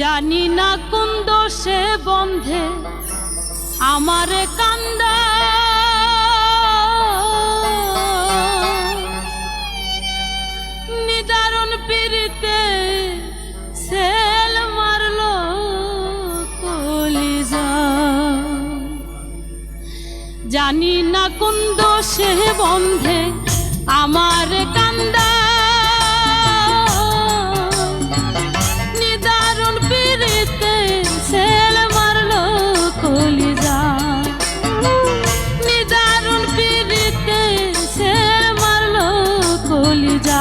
জানি না কোন দোষে বন্ধে আমার কান্দা। নিদারুণ পিড়িতে সেল মারলো কলিজা। জানি না কোন দোষে বন্ধে আমার কান্দা। কলিজা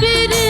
পেরে